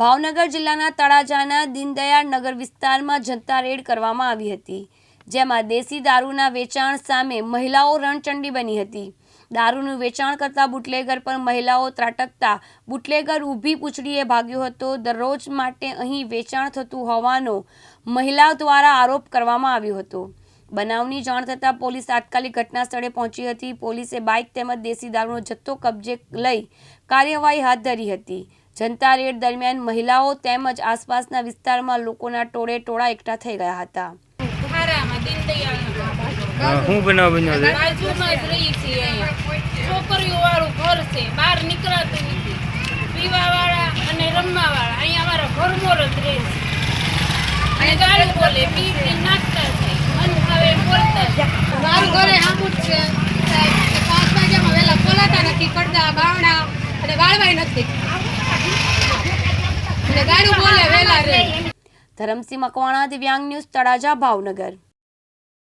ભાવનગર જિલ્લાના તળાજાના દીનદયાળ નગર વિસ્તારમાં જનતા રેડ કરવામાં આવી હતી, જેમાં દેશી દારૂના વેચાણ સામે મહિલાઓ રણચંડી બની હતી. દારૂનું વેચાણ કરતા બુટલેગર પર મહિલાઓ ત્રાટકતા બુટલેગર ઊભી પૂંછડીએ ભાગ્યો હતો. દરરોજ માટે અહીં વેચાણ થતું હોવાનો મહિલાઓ દ્વારા આરોપ કરવામાં આવ્યો હતો. બનાવની જાણ થતાં પોલીસ તાત્કાલિક ઘટના સ્થળે પહોંચી હતી. પોલીસે બાઇક તેમજ દેશી દારૂનો જથ્થો કબજે લઈ કાર્યવાહી હાથ ધરી હતી. જનતા રેડ દરમિયાન મહિલાઓ તેમજ આસપાસના વિસ્તારમાં લોકોના ટોળે ટોળા એકઠા થઈ ગયા હતા. હા, બનાવ બન્યો છે છોકરીઓ વાળું ઘર છે બહાર નીકળાતું નથી. પીવા વાળા અને રમવા વાળા અહીંયા અમારા ઘરમોર જ રહે છે. અને ગાળી બોલે પી પી નાખતા છે. મન હવે બોલતા મારું ઘરે છે. પાંચ વાગ્યામાં વહેલા બોલાતા નથી પડદા બાવણા અને વાળવાય નથી અને ગાડું બોલે વહેલા રે ધરમસિંહ મકવાણા દિવ્યાંગ ન્યૂઝ તળાજા ભાવનગર.